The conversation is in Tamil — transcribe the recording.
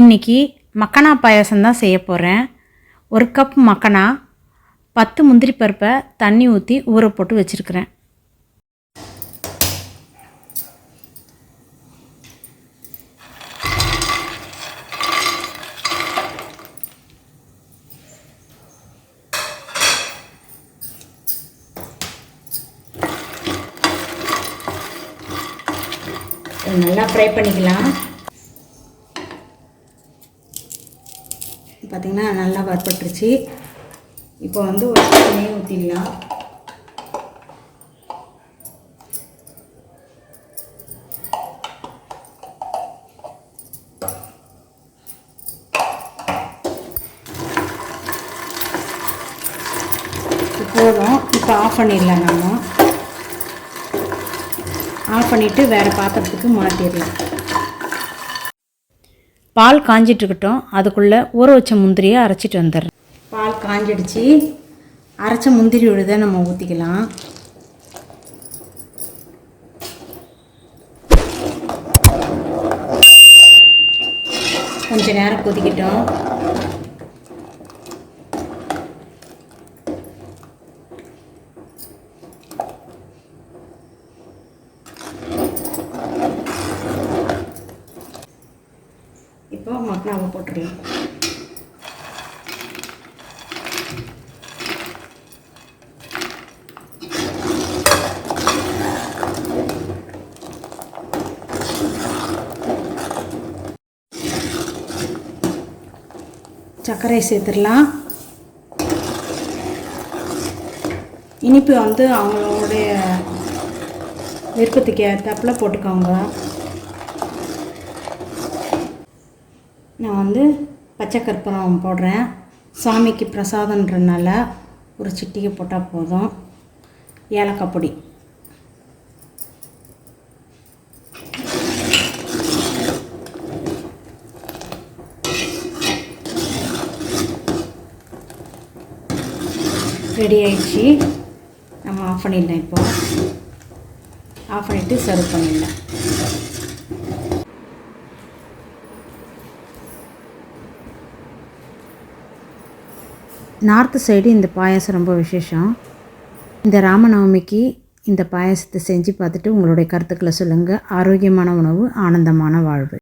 இன்றைக்கி மக்கனா பாயாசம் தான் செய்ய போகிறேன் ஒரு கப் மக்கனா பத்து முந்திரி பருப்பை தண்ணி ஊற்றி ஊற போட்டு வச்சுருக்கிறேன். நல்லா ஃப்ரை பண்ணிக்கலாம். பார்த்திங்கன்னா நல்லா வறுபட்டுருச்சு. இப்போ வந்து ஒரு நெய் ஊற்றிடலாம் போதும். இப்போ ஆஃப் பண்ணிடலாம் நம்ம. ஆஃப் பண்ணிவிட்டு வேறு பாத்திரத்துக்கு மாற்றிடலாம் பால் காஞ்சிட்டு இருக்கட்டும் அதுக்குள்ளே ஊற வச்ச முந்திரியை அரைச்சிட்டு வந்துடுறேன். பால் காஞ்சிடுச்சு. அரைச்ச முந்திரி விழுதை நம்ம ஊற்றிக்கலாம் கொஞ்சம் நேரம் கொதிக்கிட்டோம். இப்போ மக்னாவை போட்டுடலாம் சர்க்கரை சேர்த்துடலாம். இனிப்பு வந்து அவங்களுடைய விருப்பத்துக்கு ஏற்றாப்புல போட்டுக்கோங்க. நான் வந்து பச்சை கற்பூரம் போடுறேன். சாமிக்கு பிரசாதன்றனால ஒரு சிட்டிகை போட்டால் போதும். ஏலக்காய் பொடி. ரெடி ஆயிடுச்சு. நம்ம ஆஃப் பண்ணிடலாம் இப்போ. ஆஃப் பண்ணிவிட்டு சர்வ் பண்ணிடலாம். நார்த்து சைடு இந்த பாயாசம் ரொம்ப விசேஷம். இந்த ராமநவமிக்கு இந்த பாயாசத்தை செஞ்சு பார்த்துட்டு உங்களுடைய கருத்துக்களை சொல்லுங்கள் ஆரோக்கியமான உணவு ஆனந்தமான வாழ்வு.